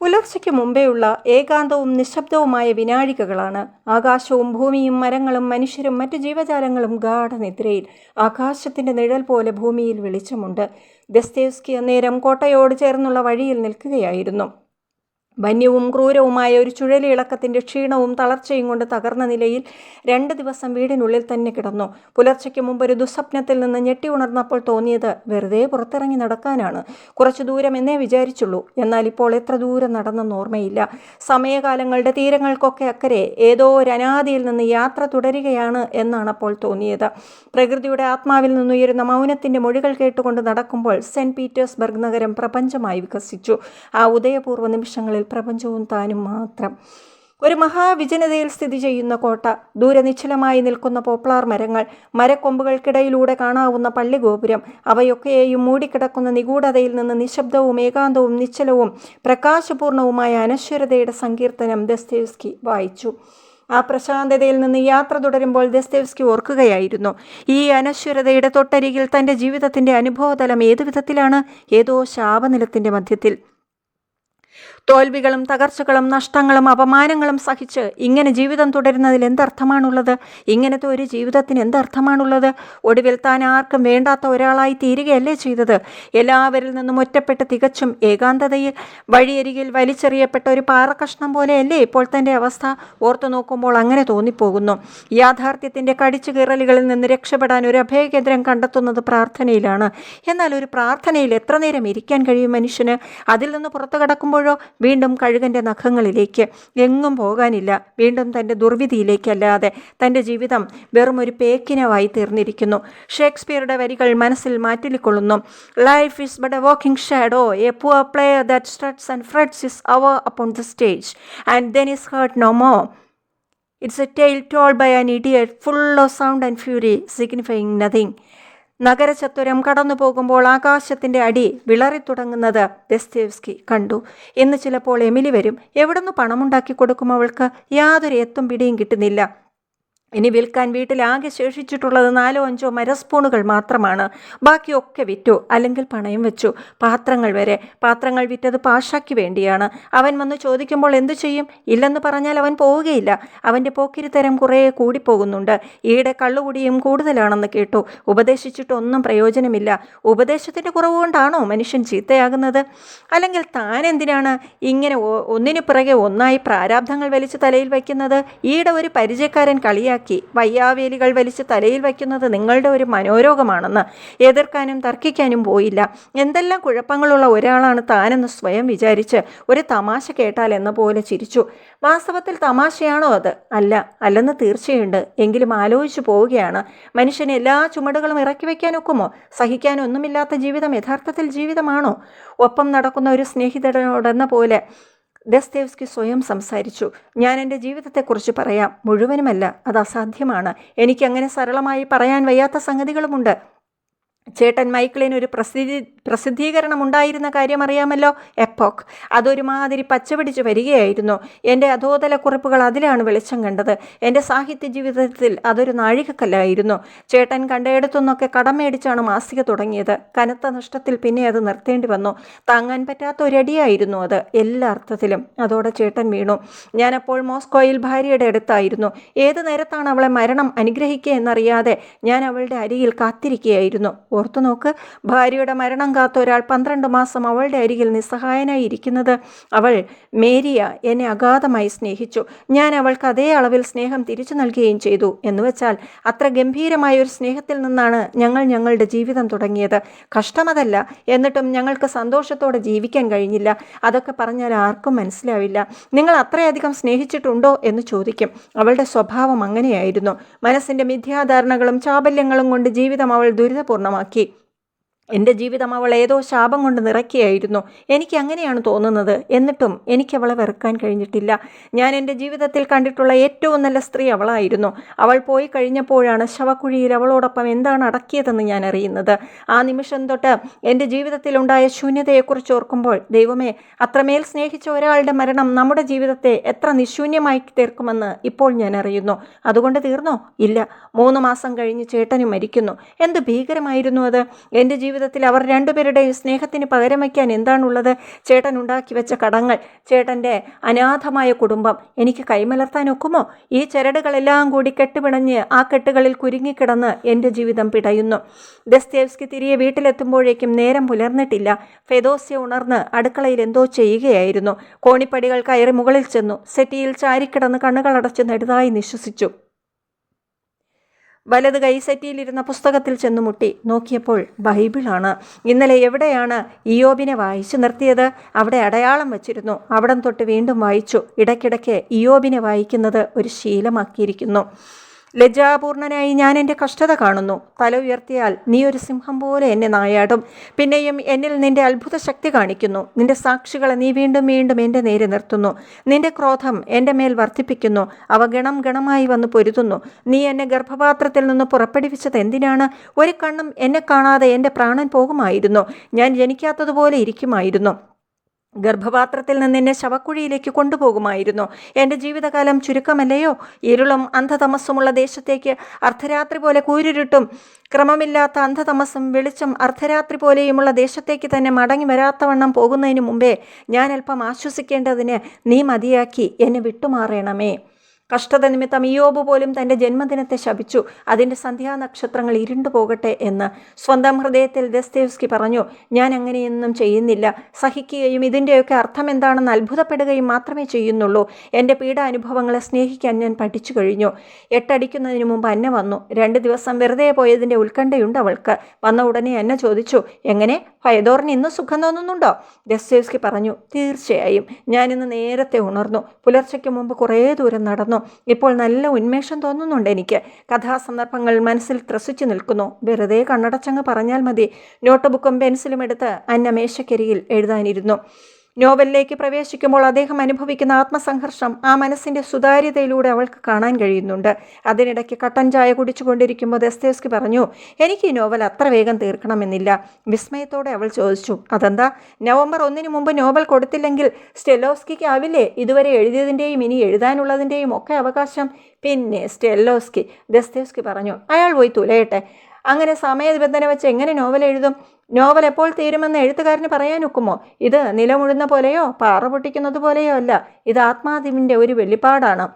പുലർച്ചയ്ക്ക് മുമ്പേയുള്ള ഏകാന്തവും നിശബ്ദവുമായ വിനാഴികകളാണ്. ആകാശവും ഭൂമിയും മരങ്ങളും മനുഷ്യരും മറ്റു ജീവജാലങ്ങളും ഗാഠനിദ്രയിൽ ആകാശത്തിന്റെ നിഴൽ പോലെ ഭൂമിയിൽ വെളിച്ചമുണ്ട്. ദസ്തേവ്സ്കി അന്നേരം കോട്ടയോട് ചേർന്നുള്ള വഴിയിൽ നിൽക്കുകയായിരുന്നു. വന്യവും ക്രൂരവുമായ ഒരു ചുഴലിളക്കത്തിന്റെ ക്ഷീണവും തളർച്ചയും കൊണ്ട് തകർന്ന നിലയിൽ രണ്ട് ദിവസം വീടിനുള്ളിൽ തന്നെ കിടന്നു. പുലർച്ചയ്ക്ക് മുമ്പ് ഒരു ദുസ്വപ്നത്തിൽ നിന്ന് ഞെട്ടി ഉണർന്നപ്പോൾ തോന്നിയത് വെറുതെ പുറത്തിറങ്ങി നടക്കാനാണ്. കുറച്ചു ദൂരം എന്നേ വിചാരിച്ചുള്ളൂ. എന്നാൽ ഇപ്പോൾ എത്ര ദൂരം നടന്നെന്ന് ഓർമ്മയില്ല. സമയകാലങ്ങളുടെ തീരങ്ങൾക്കൊക്കെ അക്കരെ ഏതോ ഒരു അനാദിയിൽ നിന്ന് യാത്ര തുടരുകയാണ് എന്നാണ് അപ്പോൾ തോന്നിയത്. പ്രകൃതിയുടെ ആത്മാവിൽ നിന്നുയരുന്ന മൗനത്തിന്റെ മൊഴികൾ കേട്ടുകൊണ്ട് നടക്കുമ്പോൾ സെന്റ് പീറ്റേഴ്സ്ബർഗ് നഗരം പ്രപഞ്ചമായി വികസിച്ചു. ആ ഉദയപൂർവ നിമിഷങ്ങളിൽ പ്രപഞ്ചവും താനും മാത്രം. ഒരു മഹാവിജനതയിൽ സ്ഥിതി ചെയ്യുന്ന കോട്ട ദൂരെ നിശ്ചലമായി നിൽക്കുന്ന പോപ്ലാർ മരങ്ങൾ മരക്കൊമ്പുകൾക്കിടയിലൂടെ കാണാവുന്ന പള്ളിഗോപുരം അവയൊക്കെയും മൂടിക്കിടക്കുന്ന നിഗൂഢതയിൽ നിന്ന് നിശബ്ദവും ഏകാന്തവും നിശ്ചലവും പ്രകാശപൂർണവുമായ അനശ്വരതയുടെ സങ്കീർത്തനം ദസ്തേവ്സ്കി വായിച്ചു. ആ പ്രശാന്തതയിൽ നിന്ന് യാത്ര തുടരുമ്പോൾ ദസ്തേവ്സ്കി ഓർക്കുകയായിരുന്നു ഈ അനശ്വരതയുടെ തൊട്ടരികിൽ തന്റെ ജീവിതത്തിന്റെ അനുഭവതലം ഏതു വിധത്തിലാണ് ഏതോ ശാപനിലത്തിന്റെ മധ്യത്തിൽ. തോൽവികളും തകർച്ചകളും നഷ്ടങ്ങളും അപമാനങ്ങളും സഹിച്ച് ഇങ്ങനെ ജീവിതം തുടരുന്നതിൽ എന്തർത്ഥമാണുള്ളത്? ഇങ്ങനത്തെ ഒരു ജീവിതത്തിന് എന്തർത്ഥമാണുള്ളത്? ഒടുവിൽ താൻ ആർക്കും വേണ്ടാത്ത ഒരാളായി തീരുകയല്ലേ ചെയ്തത്? എല്ലാവരിൽ നിന്നും ഒറ്റപ്പെട്ട് തികച്ചും ഏകാന്തതയിൽ വഴിയരികിൽ വലിച്ചെറിയപ്പെട്ട ഒരു പാറക്കഷ്ണം പോലെയല്ലേ ഇപ്പോൾ തന്റെ അവസ്ഥ? ഓർത്തു നോക്കുമ്പോൾ അങ്ങനെ തോന്നിപ്പോകുന്നു. യാഥാർത്ഥ്യത്തിന്റെ കടിച്ചു കീറലുകളിൽ നിന്ന് രക്ഷപ്പെടാൻ ഒരു അഭയകേന്ദ്രം കണ്ടെത്തുന്നത് പ്രാർത്ഥനയിലാണ്. എന്നാൽ ഒരു പ്രാർത്ഥനയിൽ എത്ര നേരം ഇരിക്കാൻ കഴിയും മനുഷ്യന്? അതിൽ നിന്ന് പുറത്തു കടക്കുമ്പോഴോ വീണ്ടും കഴുകന്റെ നഖങ്ങളിലേക്ക് എങ്ങും പോകാനില്ല. വീണ്ടും തന്റെ ദുർവിധിയിലേക്കല്ലാതെ തന്റെ ജീവിതം വെറും ഒരു പേക്കിനവായി തീർന്നിരിക്കുന്നു. ഷേക്സ്പിയറുടെ വരികൾ മനസ്സിൽ മാറ്റിക്കൊള്ളുന്നു. Life is but a walking shadow a poor player that struts and frets his hour upon the stage and then is heard no more it's a tale told by an idiot full of sound and fury signifying nothing നഗരചത്വരം കടന്നു പോകുമ്പോൾ ആകാശത്തിന്റെ അടി വിളറിത്തുടങ്ങുന്നത് Dostoevsky കണ്ടു. ഇന്ന് ചിലപ്പോൾ Emily വരും. എവിടുന്ന് പണമുണ്ടാക്കി കൊടുക്കും അവൾക്ക്? യാതൊരു എത്തും പിടിയും കിട്ടുന്നില്ല. ഇനി വിൽക്കാൻ വീട്ടിലാകെ ശേഷിച്ചിട്ടുള്ളത് നാലോ അഞ്ചോ മരസ്പൂണുകൾ മാത്രമാണ്. ബാക്കിയൊക്കെ വിറ്റു. അല്ലെങ്കിൽ പണയം വെച്ചു. പാത്രങ്ങൾ വരെ. പാത്രങ്ങൾ വിറ്റത് പാഷാക്കി വേണ്ടിയാണ്. അവൻ വന്ന് ചോദിക്കുമ്പോൾ എന്തു ചെയ്യും? ഇല്ലെന്ന് പറഞ്ഞാൽ അവൻ പോവുകയില്ല. അവന്റെ പോക്കിരിത്തരം കുറേ കൂടിപ്പോകുന്നുണ്ട്. ഈയിടെ കള്ളുകുടിയും കൂടുതലാണെന്ന് കേട്ടു. ഉപദേശിച്ചിട്ടൊന്നും പ്രയോജനമില്ല. ഉപദേശത്തിന്റെ കുറവ് കൊണ്ടാണോ മനുഷ്യൻ ചീത്തയാകുന്നത്? അല്ലെങ്കിൽ താൻ എന്തിനാണ് ഇങ്ങനെ ഒന്നിനു പിറകെ ഒന്നായി പ്രാരാബ്ധങ്ങൾ വലിച്ച് തലയിൽ വയ്ക്കുന്നത്? ഈയിടെ ഒരു പരിചയക്കാരൻ കളിയാക്കി ാക്കി വയ്യാവേലികൾ വലിച്ച് തലയിൽ വയ്ക്കുന്നത് നിങ്ങളുടെ ഒരു മനോരോഗമാണെന്ന് എതിർക്കാനും തർക്കിക്കാനും പോയില്ല. എന്തെല്ലാം കുഴപ്പങ്ങളുള്ള ഒരാളാണ് താനെന്ന് സ്വയം വിചാരിച്ച് ഒരു തമാശ കേട്ടാൽ എന്ന പോലെ ചിരിച്ചു. വാസ്തവത്തിൽ തമാശയാണോ അത്? അല്ല അല്ലെന്ന് തീർച്ചയുണ്ട്. എങ്കിലും ആലോചിച്ചു പോവുകയാണ്. മനുഷ്യന് എല്ലാ ചുമടുകളും ഇറക്കി വയ്ക്കാനൊക്കുമോ? സഹിക്കാനൊന്നുമില്ലാത്ത ജീവിതം യഥാർത്ഥത്തിൽ ജീവിതമാണോ? ഒപ്പം നടക്കുന്ന ഒരു സ്നേഹിതനോടെന്ന പോലെ ദസ്തേവ്സ്കി സ്വയം സംസാരിച്ചു. ഞാൻ എന്റെ ജീവിതത്തെക്കുറിച്ച് പറയാം. മുഴുവനുമല്ല. അത് അസാധ്യമാണ്. എനിക്കങ്ങനെ സരളമായി പറയാൻ വയ്യാത്ത സംഗതികളുമുണ്ട്. ചേട്ടൻ മൈക്കിളിന് ഒരു പ്രസിദ്ധി പ്രസിദ്ധീകരണം ഉണ്ടായിരുന്ന കാര്യം അറിയാമല്ലോ എപ്പോക്ക്. അതൊരുമാതിരി പച്ചപിടിച്ച് വരികയായിരുന്നു. എന്റെ അധോതല കുറിപ്പുകൾ അതിലാണ് വെളിച്ചം കണ്ടത്. എന്റെ സാഹിത്യ ജീവിതത്തിൽ അതൊരു നാഴികക്കല്ലായിരുന്നു. ചേട്ടൻ കണ്ടയിടത്തുനിന്നൊക്കെ കടം മേടിച്ചാണ് മാസിക തുടങ്ങിയത്. കനത്ത നഷ്ടത്തിൽ പിന്നെ അത് നിർത്തേണ്ടി വന്നു. താങ്ങാൻ പറ്റാത്ത ഒരടിയായിരുന്നു അത് എല്ലാ അർത്ഥത്തിലും. അതോടെ ചേട്ടൻ വീണു. ഞാനപ്പോൾ മോസ്കോയിൽ ഭാര്യയുടെ അടുത്തായിരുന്നു. ഏത് നേരത്താണ് അവളെ മരണം അനുഗ്രഹിക്കുക എന്നറിയാതെ ഞാൻ അവളുടെ അരിയിൽ കാത്തിരിക്കുകയായിരുന്നു. ഓർത്തു നോക്ക് ഭാര്യയുടെ മരണം കാത്ത ഒരാൾ പന്ത്രണ്ട് മാസം അവളുടെ അരികിൽ നിസ്സഹായനായി ഇരിക്കുന്നത് അവൾ മേരിയ എന്നെ അഗാധമായി സ്നേഹിച്ചു. ഞാൻ അവൾക്ക് അതേ അളവിൽ സ്നേഹം തിരിച്ചു നൽകുകയും ചെയ്തു. എന്നുവെച്ചാൽ അത്ര ഗംഭീരമായ ഒരു സ്നേഹത്തിൽ നിന്നാണ് ഞങ്ങൾ ഞങ്ങളുടെ ജീവിതം തുടങ്ങിയത്. കഷ്ടമതല്ല. എന്നിട്ടും ഞങ്ങൾക്ക് സന്തോഷത്തോടെ ജീവിക്കാൻ കഴിഞ്ഞില്ല. അതൊക്കെ പറഞ്ഞാൽ ആർക്കും മനസ്സിലാവില്ല. നിങ്ങൾ അത്രയധികം സ്നേഹിച്ചിട്ടുണ്ടോ എന്ന് ചോദിക്കും. അവളുടെ സ്വഭാവം അങ്ങനെയായിരുന്നു. മനസ്സിന്റെ മിഥ്യാധാരണകളും ചാബല്യങ്ങളും കൊണ്ട് ജീവിതം അവൾ ദുരിതപൂർണമാക്കി aquí. എന്റെ ജീവിതം അവൾ ഏതോ ശാപം കൊണ്ട് നിറയ്ക്കുകയായിരുന്നു. എനിക്ക് അങ്ങനെയാണ് തോന്നുന്നത്. എന്നിട്ടും എനിക്ക് അവളെ വെറുക്കാൻ കഴിഞ്ഞിട്ടില്ല. ഞാൻ എന്റെ ജീവിതത്തിൽ കണ്ടിട്ടുള്ള ഏറ്റവും നല്ല സ്ത്രീ അവളായിരുന്നു. അവൾ പോയി കഴിഞ്ഞപ്പോഴാണ് ശവക്കുഴിയിൽ അവളോടൊപ്പം എന്താണ് അടക്കിയതെന്ന് ഞാൻ അറിയുന്നത്. ആ നിമിഷം തൊട്ട് എന്റെ ജീവിതത്തിലുണ്ടായ ശൂന്യതയെക്കുറിച്ച് ഓർക്കുമ്പോൾ ദൈവമേ അത്രമേൽ സ്നേഹിച്ച ഒരാളുടെ മരണം നമ്മുടെ ജീവിതത്തെ എത്ര നിശൂന്യമായി തീർക്കുമെന്ന് ഇപ്പോൾ ഞാൻ അറിയുന്നു. അതുകൊണ്ട് തീർന്നോ? ഇല്ല. മൂന്ന് മാസം കഴിഞ്ഞ് ചേട്ടനും മരിക്കുന്നു. എന്ത് ഭീകരമായിരുന്നു അത്? എന്റെ ജീവിതം ജീവിതത്തിൽ അവർ രണ്ടുപേരുടെയും സ്നേഹത്തിന് പകരം വയ്ക്കാൻ എന്താണുള്ളത്? ചേട്ടൻ ഉണ്ടാക്കി വെച്ച കടങ്ങൾ ചേട്ടന്റെ അനാഥമായ കുടുംബം എനിക്ക് കൈമലർത്താൻ ഒക്കുമോ ഈ ചരടുകളെല്ലാം കൂടി കെട്ടുപിണഞ്ഞ് ആ കെട്ടുകളിൽ കുരുങ്ങിക്കിടന്ന് എന്റെ ജീവിതം പിടയുന്നു. ദസ്തേവ്സ്കി തിരികെ വീട്ടിലെത്തുമ്പോഴേക്കും നേരം പുലർന്നിട്ടില്ല. ഫെദോസ്യ ഉണർന്ന് അടുക്കളയിൽ എന്തോ ചെയ്യുകയായിരുന്നു. കോണിപ്പടികൾ കയറി മുകളിൽ ചെന്നു. സെറ്റിയിൽ ചാരിക്കിടന്ന് കണ്ണുകളടച്ച് നെടുതായി നിശ്വസിച്ചു. വലത് കൈ സെറ്റിയിലിരുന്ന പുസ്തകത്തിൽ ചെന്നു മുട്ടി. നോക്കിയപ്പോൾ ബൈബിളാണ്. ഇന്നലെ എവിടെയാണ് ഇയോബിനെ വായിച്ചു നിർത്തിയത്? അവിടെ അടയാളം വച്ചിരുന്നു. അവിടം തൊട്ട് വീണ്ടും വായിച്ചു. ഇടയ്ക്കിടയ്ക്ക് ഇയോബിനെ വായിക്കുന്നത് ഒരു ശീലമാക്കിയിരിക്കുന്നു. ലജ്ജാപൂർണനായി ഞാൻ എന്റെ കഷ്ടത കാണുന്നു. തല ഉയർത്തിയാൽ നീ ഒരു സിംഹം പോലെ എന്നെ നായാടും. പിന്നെയും എന്നിൽ നിന്റെ അത്ഭുത ശക്തി കാണിക്കുന്നു. നിന്റെ സാക്ഷികളെ നീ വീണ്ടും വീണ്ടും എന്റെ നേരെ നിർത്തുന്നു. നിന്റെ ക്രോധം എന്റെ മേൽ വർദ്ധിപ്പിക്കുന്നു. അവ ഗണം ഗണമായി വന്ന് പൊരുതുന്നു. നീ എന്നെ ഗർഭപാത്രത്തിൽ നിന്ന് പുറപ്പെടുവിച്ചത് എന്തിനാണ്? ഒരു കണ്ണും എന്നെ കാണാതെ എന്റെ പ്രാണൻ പോകുമായിരുന്നു. ഞാൻ ജനിക്കാത്തതുപോലെ ഇരിക്കുമായിരുന്നു. ഗർഭപാത്രത്തിൽ നിന്ന് എന്നെ ശവക്കുഴിയിലേക്ക് കൊണ്ടുപോകുമായിരുന്നു. എന്റെ ജീവിതകാലം ചുരുക്കമല്ലയോ? ഇരുളും അന്ധതമസ്സുമുള്ള ദേശത്തേക്ക് അർദ്ധരാത്രി പോലെ കൂരിരുട്ടും. ക്രമമില്ലാത്ത അന്ധതമസ്സും വെളിച്ചം അർദ്ധരാത്രി പോലെയുമുള്ള ദേശത്തേക്ക് തന്നെ മടങ്ങി വരാത്തവണ്ണം പോകുന്നതിന് മുമ്പേ ഞാൻ അല്പം ആശ്വസിക്കേണ്ടതിന് നീ മതിയാക്കി. എന്നെ വിട്ടുമാറണമേ. കഷ്ടത നിമിത്തം ഇയോബ് പോലും തന്റെ ജന്മദിനത്തെ ശപിച്ചു. അതിന്റെ സന്ധ്യാനക്ഷത്രങ്ങൾ ഇരുണ്ടു പോകട്ടെ എന്ന് സ്വന്തം ഹൃദയത്തിൽ ദസ്തേവ്സ്കി പറഞ്ഞു. ഞാൻ അങ്ങനെയൊന്നും ചെയ്യുന്നില്ല. സഹിക്കുകയും ഇതിന്റെയൊക്കെ അർത്ഥം എന്താണെന്ന് അത്ഭുതപ്പെടുകയും മാത്രമേ ചെയ്യുന്നുള്ളൂ. എന്റെ പീഡാനുഭവങ്ങളെ സ്നേഹിക്കാൻ ഞാൻ പഠിച്ചു കഴിഞ്ഞു. എട്ടടിക്കുന്നതിന് മുമ്പ് അന്ന വന്നു. രണ്ട് ദിവസം വെറുതെ പോയതിന്റെ ഉത്കണ്ഠയുണ്ട് അവൾക്ക്. വന്ന ഉടനെ അന്ന ചോദിച്ചു എങ്ങനെ? ഫയദോറിന് ഇന്ന് സുഖം തോന്നുന്നുണ്ടോ? ദസ്തേവ്സ്കി പറഞ്ഞു തീർച്ചയായും. ഞാനിന്ന് നേരത്തെ ഉണർന്നു. പുലർച്ചയ്ക്ക് മുമ്പ് കുറേ ദൂരം നടന്നു. ഇപ്പോൾ നല്ല ഉന്മേഷം തോന്നുന്നുണ്ട് എനിക്ക്. കഥാസന്ദർഭങ്ങൾ മനസ്സിൽ ത്രസിച്ചു നിൽക്കുന്നു. വെറുതെ കണ്ണടച്ചങ്ങ് പറഞ്ഞാൽ മതി. നോട്ട് ബുക്കും പെൻസിലും എടുത്ത് അന്ന മേശക്കരിയിൽ എഴുതാനിരുന്നു. നോവലിലേക്ക് പ്രവേശിക്കുമ്പോൾ അദ്ദേഹം അനുഭവിക്കുന്ന ആത്മസംഘർഷം ആ മനസ്സിന്റെ സുതാര്യതയിലൂടെ അവൾക്ക് കാണാൻ കഴിയുന്നുണ്ട്. അതിനിടയ്ക്ക് കട്ടൻ ചായ കുടിച്ചുകൊണ്ടിരിക്കുമ്പോൾ ദസ്തേസ്കി പറഞ്ഞു എനിക്ക് ഈ നോവൽ അത്ര വേഗം തീർക്കണമെന്നില്ല. വിസ്മയത്തോടെ അവൾ ചോദിച്ചു അതെന്താ? നവംബർ ഒന്നിന് മുമ്പ് നോവൽ കൊടുത്തില്ലെങ്കിൽ സ്റ്റെലോസ്കിക്ക് ആവില്ലേ? ഇതുവരെ എഴുതിയതിന്റെയും ഇനി എഴുതാനുള്ളതിന്റെയും ഒക്കെ അവകാശം. പിന്നെ സ്റ്റെല്ലോസ്കി ദസ്തേസ്കി പറഞ്ഞു അയാൾ പോയി തുലയട്ടെ. അങ്ങനെ സമയനിബന്ധന വെച്ച് എങ്ങനെ നോവൽ എഴുതും? നോവൽ എപ്പോൾ തീരുമെന്ന് എഴുത്തുകാരന് പറയാനൊക്കുമോ? ഇത് നിലമുഴുന്ന പോലെയോ പാറ പൊട്ടിക്കുന്നത് പോലെയോ അല്ല. ഇത് ആത്മാവിന്റെ ഒരു വെളിപ്പാടാണ്.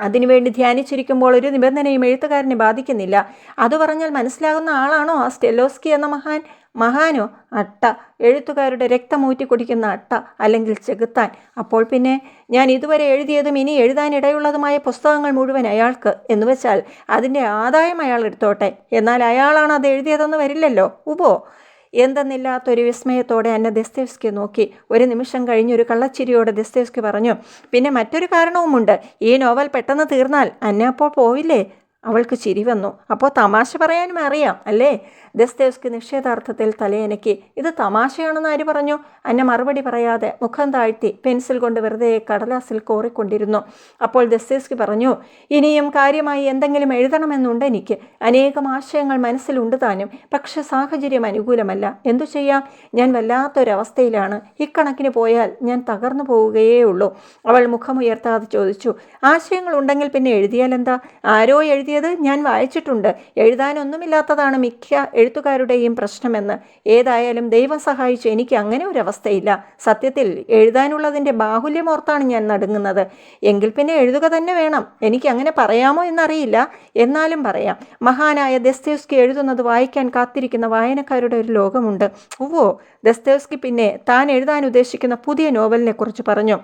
അതിനുവേണ്ടി ധ്യാനിച്ചിരിക്കുമ്പോൾ ഒരു നിബന്ധനയും എഴുത്തുകാരനെ ബാധിക്കുന്നില്ല. അത് പറഞ്ഞാൽ മനസ്സിലാകുന്ന ആളാണോ ആ സ്റ്റെലോസ്കി എന്ന മഹാൻ? മഹാനോ അട്ട. എഴുത്തുകാരുടെ രക്തമൂറ്റി കുടിക്കുന്ന അട്ട അല്ലെങ്കിൽ ചെകുത്താൻ. അപ്പോൾ പിന്നെ ഞാൻ ഇതുവരെ എഴുതിയതും ഇനി എഴുതാനിടയുള്ളതുമായ പുസ്തകങ്ങൾ മുഴുവൻ അയാൾക്ക് എന്ന് വെച്ചാൽ അതിന്റെ ആദായം അയാൾ എടുത്തോട്ടെ. എന്നാൽ അയാളാണ് അത് എഴുതിയതെന്ന് വരില്ലല്ലോ. ഉപോ എന്തെന്നില്ലാത്തൊരു വിസ്മയത്തോടെ എന്നെ ദസ്തേവ്സ്കി നോക്കി. ഒരു നിമിഷം കഴിഞ്ഞൊരു കള്ളച്ചിരിയോടെ ദസ്തേവ്സ്കി പറഞ്ഞു പിന്നെ മറ്റൊരു കാരണവുമുണ്ട്. ഈ നോവൽ പെട്ടെന്ന് തീർന്നാൽ അന്ന അപ്പോൾ പോവില്ലേ? അവൾക്ക് ചിരി വന്നു. അപ്പോൾ തമാശ പറയാനും അറിയാം അല്ലേ? ദസ്തേവ്സ്കി നിഷേധാർത്ഥത്തിൽ തലയനക്കി. ഇത് തമാശയാണെന്ന് ആര് പറഞ്ഞു? അന്ന മറുപടി പറയാതെ മുഖം താഴ്ത്തി പെൻസിൽ കൊണ്ട് വെറുതെ കടലാസിൽ കോറിക്കൊണ്ടിരുന്നു. അപ്പോൾ ദസ്തേവ്സ്കി പറഞ്ഞു ഇനിയും കാര്യമായി എന്തെങ്കിലും എഴുതണമെന്നുണ്ട് എനിക്ക്. അനേകം ആശയങ്ങൾ മനസ്സിലുണ്ട് താനും. പക്ഷെ സാഹചര്യം അനുകൂലമല്ല. എന്തു ചെയ്യാം? ഞാൻ വല്ലാത്തൊരവസ്ഥയിലാണ്. ഇക്കണക്കിന് പോയാൽ ഞാൻ തകർന്നു പോവുകയേ ഉള്ളൂ അവൾ മുഖമുയർത്താതെ ചോദിച്ചു ആശയങ്ങൾ ഉണ്ടെങ്കിൽ പിന്നെ എഴുതിയാൽ എന്താ? ആരോ എഴുതിയത് ഞാൻ വായിച്ചിട്ടുണ്ട്. എഴുതാനൊന്നുമില്ലാത്തതാണ് മിക്ക എഴുത്തുകാരുടെയും പ്രശ്നമെന്ന് ഏതായാലും ദൈവം സഹായിച്ച് എനിക്ക് അങ്ങനെ ഒരു അവസ്ഥയില്ല സത്യത്തിൽ എഴുതാനുള്ളതിന്റെ ബാഹുല്യം ഓർത്താണ് ഞാൻ നടുങ്ങുന്നത്. എങ്കിൽ പിന്നെ എഴുതുക തന്നെ വേണം. എനിക്ക് അങ്ങനെ പറയാമോ എന്നറിയില്ല. എന്നാലും പറയാം. മഹാനായ ദസ്തേവ്സ്കി എഴുതുന്നത് വായിക്കാൻ കാത്തിരിക്കുന്ന വായനക്കാരുടെ ഒരു ലോകമുണ്ട്. ഓ ദസ്തേവ്സ്കി പിന്നെ താൻ എഴുതാൻ ഉദ്ദേശിക്കുന്ന പുതിയ നോവലിനെക്കുറിച്ച് പറഞ്ഞു.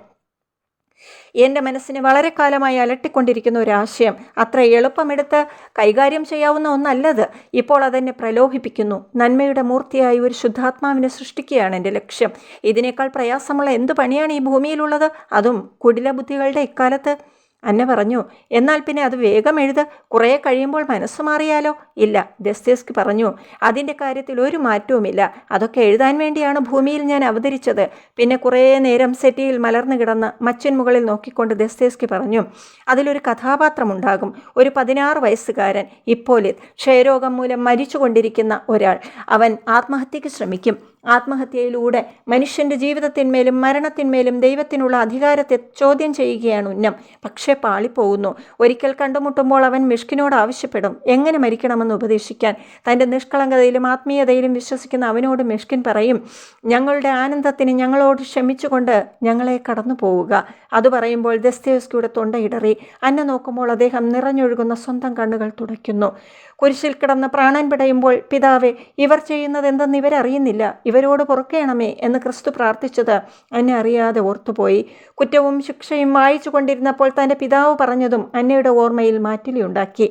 എന്റെ മനസ്സിനെ വളരെ കാലമായി അലട്ടിക്കൊണ്ടിരിക്കുന്ന ഒരു ആശയം അത്ര എളുപ്പമെടുത്ത് കൈകാര്യം ചെയ്യാവുന്ന ഒന്നല്ലത്. ഇപ്പോൾ അതെന്നെ പ്രലോഭിപ്പിക്കുന്നു. നന്മയുടെ മൂർത്തിയായി ഒരു ശുദ്ധാത്മാവിനെ സൃഷ്ടിക്കുകയാണ് എന്റെ ലക്ഷ്യം. ഇതിനേക്കാൾ പ്രയാസമുള്ള എന്ത് പണിയാണ് ഈ ഭൂമിയിലുള്ളത്? അതും കുടില ബുദ്ധികളുടെ ഇക്കാലത്ത് അന്ന പറഞ്ഞു എന്നാൽ പിന്നെ അത് വേഗം എഴുത്. കുറേ കഴിയുമ്പോൾ മനസ്സ് മാറിയാലോ? ഇല്ല ദസ്തേസ്കി പറഞ്ഞു. അതിന്റെ കാര്യത്തിൽ ഒരു മാറ്റവുമില്ല. അതൊക്കെ എഴുതാൻ വേണ്ടിയാണ് ഭൂമിയിൽ ഞാൻ അവതരിച്ചത്. പിന്നെ കുറേ നേരം സെറ്റിയിൽ മലർന്നു കിടന്ന് മച്ചിൻ മുകളിൽ നോക്കിക്കൊണ്ട് ദസ്തേസ്കി പറഞ്ഞു അതിലൊരു കഥാപാത്രമുണ്ടാകും. ഒരു പതിനാറ് വയസ്സുകാരൻ ഇപ്പോലിത് ക്ഷയരോഗം മൂലം മരിച്ചുകൊണ്ടിരിക്കുന്ന ഒരാൾ. അവൻ ആത്മഹത്യയ്ക്ക് ശ്രമിക്കും. ആത്മഹത്യയിലൂടെ മനുഷ്യന്റെ ജീവിതത്തിന്മേലും മരണത്തിന്മേലും ദൈവത്തിനുള്ള അധികാരത്തെ ചോദ്യം ചെയ്യുകയാണ് ഉന്നം. പക്ഷേ പാളിപ്പോകുന്നു. ഒരിക്കൽ കണ്ടുമുട്ടുമ്പോൾ അവൻ മിഷ്കിനോട് ആവശ്യപ്പെടും. എങ്ങനെ മരിക്കണമെന്ന് ഉപദേശിക്കാൻ. തന്റെ നിഷ്കളങ്കതയിലും ആത്മീയതയിലും വിശ്വസിക്കുന്ന അവനോട് മിഷ്കിൻ പറയും ഞങ്ങളുടെ ആനന്ദത്തിന് ഞങ്ങളോട് ക്ഷമിച്ചുകൊണ്ട് ഞങ്ങളെ കടന്നു പോവുക അത് പറയുമ്പോൾ ദസ്തേവസ്കിയുടെ തൊണ്ടയിടറി അന്നെ നോക്കുമ്പോൾ അദ്ദേഹം നിറഞ്ഞൊഴുകുന്ന സ്വന്തം കണ്ണുകൾ തുടയ്ക്കുന്നു. കുരിശിൽ കിടന്ന് പ്രാണൻ പിടയുമ്പോൾ പിതാവെ ഇവർ ചെയ്യുന്നത് എന്തെന്ന് ഇവരറിയുന്നില്ല. ഇവരോട് പൊറുക്കേണമേ എന്ന് ക്രിസ്തു പ്രാർത്ഥിച്ചത് അന്നെ അറിയാതെ ഓർത്തുപോയി. കുറ്റവും ശിക്ഷയും വായിച്ചു കൊണ്ടിരുന്നപ്പോൾ തന്റെ പിതാവ് പറഞ്ഞതും അന്നയുടെ ഓർമ്മയിൽ മാറ്റിലിയുണ്ടാക്കി.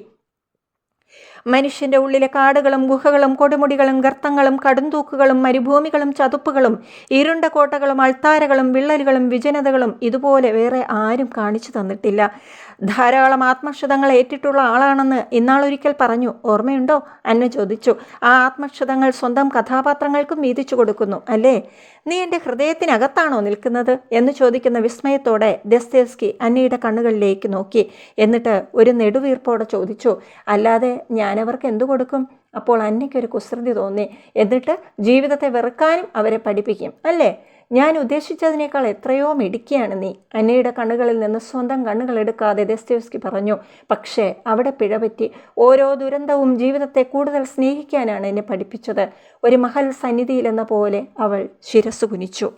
മനുഷ്യന്റെ ഉള്ളിലെ കാടുകളും ഗുഹകളും കൊടുമുടികളും ഗർത്തങ്ങളും കടുംതൂക്കുകളും മരുഭൂമികളും ചതുപ്പുകളും ഇരുണ്ട കോട്ടകളും അൾത്താരകളും വിള്ളലുകളും വിജനതകളും ഇതുപോലെ വേറെ ആരും കാണിച്ചു തന്നിട്ടില്ല. ധാരാളം ആത്മക്ഷതങ്ങൾ ഏറ്റിട്ടുള്ള ആളാണെന്ന് ഇന്നാളൊരിക്കൽ പറഞ്ഞു. ഓർമ്മയുണ്ടോ? അന്ന ചോദിച്ചു. ആ ആത്മക്ഷതങ്ങൾ സ്വന്തം കഥാപാത്രങ്ങൾക്കും വീതിച്ചു കൊടുക്കുന്നു അല്ലേ? നീ എന്റെ ഹൃദയത്തിനകത്താണോ നിൽക്കുന്നത്? എന്ന് ചോദിക്കുന്ന വിസ്മയത്തോടെ ദസ്തേസ്കി അന്നയുടെ കണ്ണുകളിലേക്ക് നോക്കി. എന്നിട്ട് ഒരു നെടുവീർപ്പോടെ ചോദിച്ചു. അല്ലാതെ ഞാനവർക്ക് എന്തു കൊടുക്കും? അപ്പോൾ അന്നയ്ക്കൊരു കുസൃതി തോന്നി. എന്നിട്ട് ജീവിതത്തെ വെറുക്കാനും അവരെ പഠിപ്പിക്കും. അല്ലേ? ഞാൻ ഉദ്ദേശിച്ചതിനേക്കാൾ എത്രയോ മിടുക്കിയാണ് നീ. അന്നയുടെ കണ്ണുകളിൽ നിന്ന് സ്വന്തം കണ്ണുകൾ എടുക്കാതെ ദസ്തേവ്സ്കി പറഞ്ഞു പക്ഷേ അവിടെ പിഴപറ്റി ഓരോ ദുരന്തവും ജീവിതത്തെ കൂടുതൽ സ്നേഹിക്കാനാണ് എന്നെ പഠിപ്പിച്ചത്. ഒരു മഹൽ സന്നിധിയിലെന്ന പോലെ അവൾ ശിരസ് കുനിച്ചു